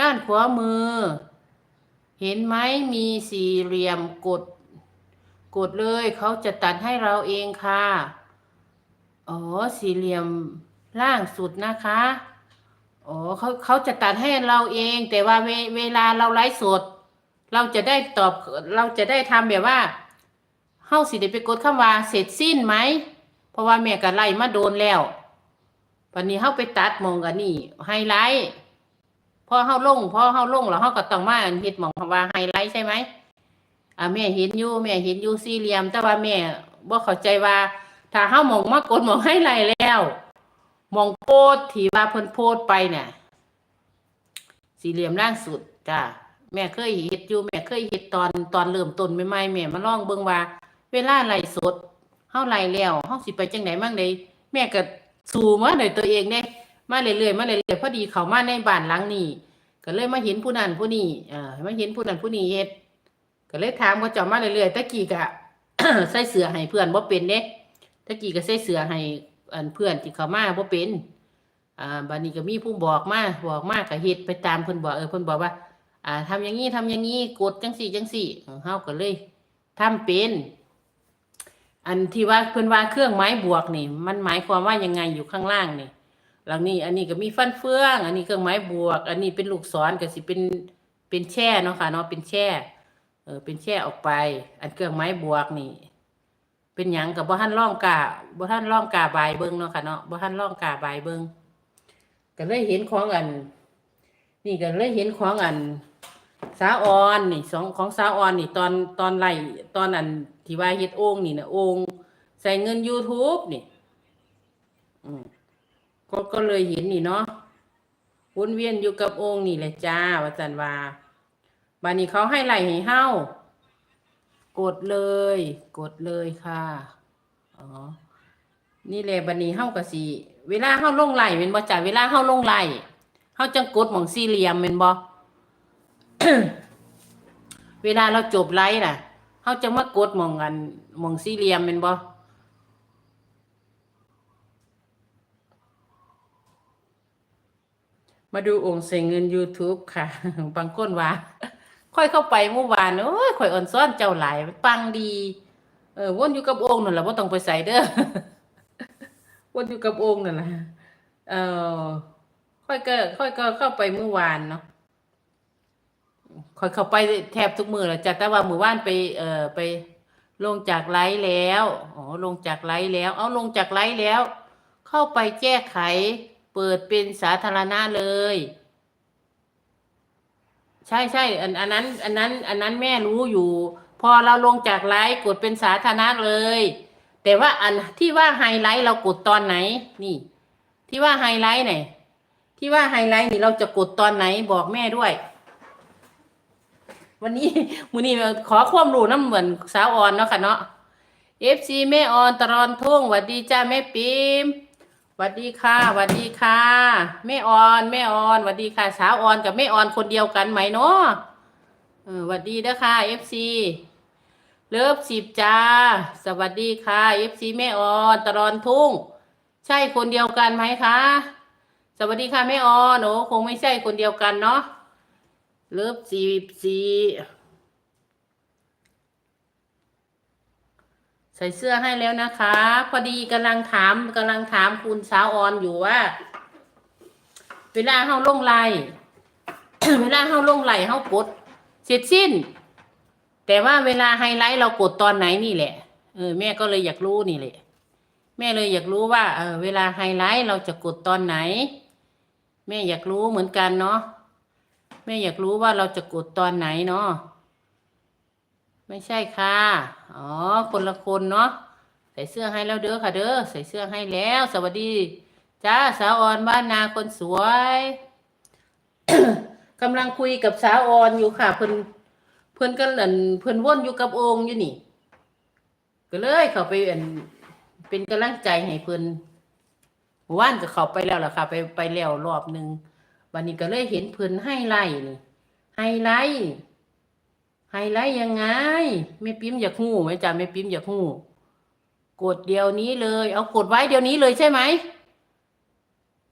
ด้านขวามือ เห็นไหมมีสี่เหลี่ยมกด กดเลยเขาจะตัดให้เราเองค่ะ อ๋อ สี่เหลี่ยมล่างสุดนะคะ อ๋อเขาเขาจะตัดให้เราเอง แต่ว่าเวเวลาเราไลฟ์สด เราจะได้ตอบเราจะได้ทำแบบว่าเฮาสิได้ไปกดคำว่าเสร็จสิ้นไหม เพราะว่าแม่ก็ไล่มาโดนแล้ววันนี้เฮาไปตัดมองกันนี่ไฮไลท์ พอเฮาลงพอเฮาลงแล้วเฮาก็ต้องมาอันเฮ็ดหมองว่าไฮไลท์ใช่ไหมอ่าแม่เห็นอยู่แม่เห็นอยู่สี่เหลี่ยม แต่ว่าแม่บ่เข้าใจว่า ถ้าเฮาหมองมากดหมองไฮไลท์แล้วหมองโพดที่ว่าเพิ่นโพดไปเนี่ยสี่เหลี่ยมล่างสุดจ้าแม่เคยเฮ็ดอยู่แม่เคยเฮ็ดตอนตอนเริ่มต้นใหม่ๆแม่มาลองเบิ่งว่า เวลาไล่สดเฮาไล่แล้วเฮาสิไปจังไดมั่งใดแม่ก็สู้มาด้วยตัวเองเด้ มาเรื่อยๆมาเรื่อยๆพอดีเขามาในบ้านหลังนี้ก็เลยมาเห็นผู้นั้นผู้นี้เอ่อมาเห็นผู้นั้นผู้นี้เฮ็ดก็เลยถามเขาเจ้ามาเรื่อยๆตะกี้ก็ใส่เสื้อให้เพื่อนบ่เป็นเด้ตะกี้ก็ใส่เสื้อให้อันเพื่อนที่เขามาบ่เป็นอ่าบัดนี้ก็มีผู้บอกมาบอกมาก็เฮ็ดไปตามเพิ่นบอกเออเพิ่นบอกว่า อ่าทำอย่างนี้ทำอย่างนี้กดจังสี่จังสี่เฮาก็เลยทำเป็นอันที่ว่าเพิ่นว่าเครื่องไม้บวกนี่ มันหมายความว่ายังไงอยู่ข้างล่างนี่ หลังนี้ อันนี้ก็มีฟันเฟือง อันนี้เครื่องไม้บวก อันนี้เป็นลูกศรก็สิเป็นเป็นแช่เนาะค่ะเนาะเป็นแช่ เออเป็นแช่ออกไป อันเครื่องไม้บวกนี่ เป็นหยังกับบ่ทันร่องกาบ่ทันร่องกาบายเบิ่งเนาะค่ะเนาะบ่ทันร่องกาบายเบิ่งก็เลยเห็นของอัน นี่ก็เลยเห็นของอันสาวออนนี่สองของสาวออนนี่ตอนตอนไล่ตอนอันที่ว่าเฮ็ดโอ่งนี่นะโอ่งใส่เงิน YouTube นี่ อืม ก็ก็เลยเห็นนี่เนาะวนเวียนอยู่กับโอ่งนี่แหละจ้าว่าจันว่าบานนี้เขาให้ไหลให้เฮากดเลย กดเลยค่ะอ๋อนี่แหละบัดนี้เฮาก็สิเวลาเฮาลงไหลแม่นบ่จ้ะเวลาเฮาลงไหลเฮาจังกดหมองสี่เหลี่ยมแม่นบ่เวลาเราจบไลฟ์น่ะเฮาจะมากดหมองอันหมองสี่เหลี่ยมแม่นบ่ มาดูองค์ใส่เงิน YouTube ค่ะ บางคนว่า ค่อยเข้าไปเมื่อวานโอ้ยค่อยอ่อนซ้อนเจ้าหลายปังดี เออวนอยู่กับองค์นั่นล่ะบ่ต้องไปใส่เด้อวนอยู่กับองค์นั่นแหละเออค่อยก็ ค่อยก็เข้าไปเมื่อวานเนาะค่อยเข้าไปแทบทุกมือแล้วจ้ะแต่ว่ามือว่านไป เออไปลงจากไลฟ์แล้ว อ๋อ ลงจากไลฟ์แล้ว เอาลงจากไลฟ์แล้ว เข้าไปแก้ไข เปิดเป็นสาธารณะเลย ใช่ใช่อันอันนั้น อันนั้น อันนั้นแม่รู้อยู่ พอเราลงจากไลฟ์กดเป็นสาธารณะเลย แต่ว่าอันที่ว่าไฮไลท์เรากดตอนไหน นี่ ที่ว่าไฮไลท์ไหนที่ว่าไฮไลท์นี่เราจะกดตอนไหนบอกแม่ด้วย วันนี้มื้อนี้ขอความรู้น้ำเหมือนสาวออนเนาะค่ะเนาะ FC แม่ออนตรอนทุ่งหวัดดีจ้าแม่ปิม วัดดีค่ะหวัดดีค่ะ แม่ออนแม่ออนหวัดดีค่ะ สาวออนกับแม่ออนคนเดียวกันไหมเนาะเออหวัดดีเด้อค่ะ FC เลิฟสิบจ้า สวัสดีค่ะ FC แม่ออนตรอนทุ่ง ใช่คนเดียวกันไหมคะ สวัสดีค่ะแม่ออนโอ้คงไม่ใช่คนเดียวกันเนาะเลิฟสิบสี่ ใส่เสื้อให้แล้วนะคะ พอดีกำลังถามกำลังถามคุณสาวออนอยู่ว่า เวลาเฮาลงไลเวลาเฮาลงไลน์เฮากดเสร็จสิ้น แต่ว่าเวลาไฮไลท์เรากดตอนไหนนี่แหละเออแม่ก็เลยอยากรู้นี่แหละแม่เลยอยากรู้ว่าเออเวลาไฮไลท์เราจะกดตอนไหน แม่อยากรู้เหมือนกันเนาะแม่อยากรู้ว่าเราจะกดตอนไหนเนาะ ไม่ใช่ค่ะ อ๋อ คนละคนเนาะ ใส่เสื้อให้แล้วเด้อค่ะ เด้อ ใส่เสื้อให้แล้ว สวัสดี จ้าสาวออนบ้านนาคนสวยกำลังคุยกับสาวออนอยู่ค่ะ เพิ่นเพิ่นก็เล่นเพิ่นว่นอยู่กับองค์อยู่นี่ ก็เลยเขาไปอันเป็นกำลังใจให้เพิ่นเมื่อว่านก็เขาไปแล้วล่ะค่ะ ไปไปแล้วรอบหนึ่งวันนี้ก็เลยเห็นเพิ่นให้ไล่นี่ให้ไล่ ให้ไล่ยังไงแม่ปิ๊มอยากหู้ไหมจ๊ะแม่ปิ๊มอยากหู้กดเดียวนี้เลย เอากดไว้เดียวนี้เลยใช่ไหม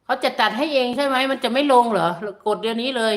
เขาจะตัดให้เองใช่ไหมมันจะไม่ลงเหรอกดเดียวนี้เลย